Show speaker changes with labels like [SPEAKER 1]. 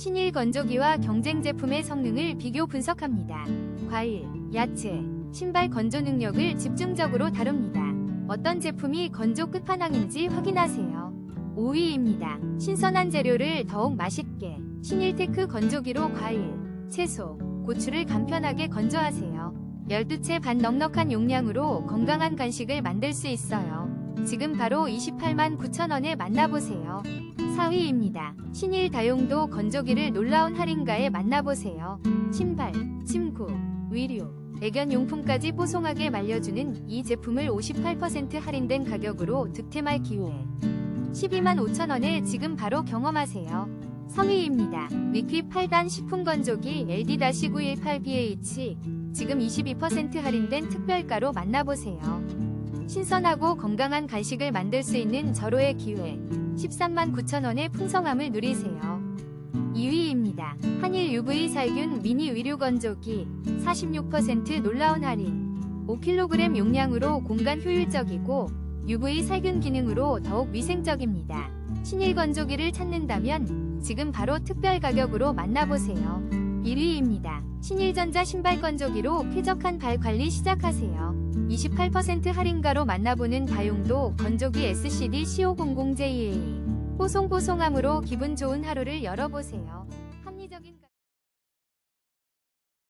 [SPEAKER 1] 신일 건조기와 경쟁 제품의 성능을 비교 분석합니다. 과일, 야채, 신발 건조 능력을 집중적으로 다룹니다. 어떤 제품이 건조 끝판왕인지 확인하세요. 5위입니다. 신선한 재료를 더욱 맛있게 신일테크 건조기로 과일, 채소, 고추를 간편하게 건조하세요. 12채 반 넉넉한 용량으로 건강한 간식을 만들 수 있어요. 지금 바로 28만 9천원에 만나보세요. 4위입니다. 신일 다용도 건조기를 놀라운 할인가에 만나보세요. 신발, 침구, 의류, 애견 용품까지 뽀송하게 말려주는 이 제품을 58% 할인된 가격으로 득템할 기회. 12만 5천원에 지금 바로 경험하세요. 성의입니다. 위퀴 8단 식품 건조기 LD-918BH 지금 22% 할인된 특별가로 만나보세요. 신선하고 건강한 간식을 만들 수 있는 절호의 기회 13만 9천원의 풍성함을 누리세요. 2위입니다. 한일 UV 살균 미니 의류 건조기 46% 놀라운 할인 5kg 용량으로 공간 효율적이고 UV 살균 기능으로 더욱 위생적입니다. 신일 건조기를 찾는다면 지금 바로 특별 가격으로 만나보세요. 1위입니다. 신일전자 신발 건조기로 쾌적한 발 관리 시작하세요. 28% 할인가로 만나보는 다용도 건조기 SCD C500JA. 뽀송뽀송함으로 기분 좋은 하루를 열어보세요.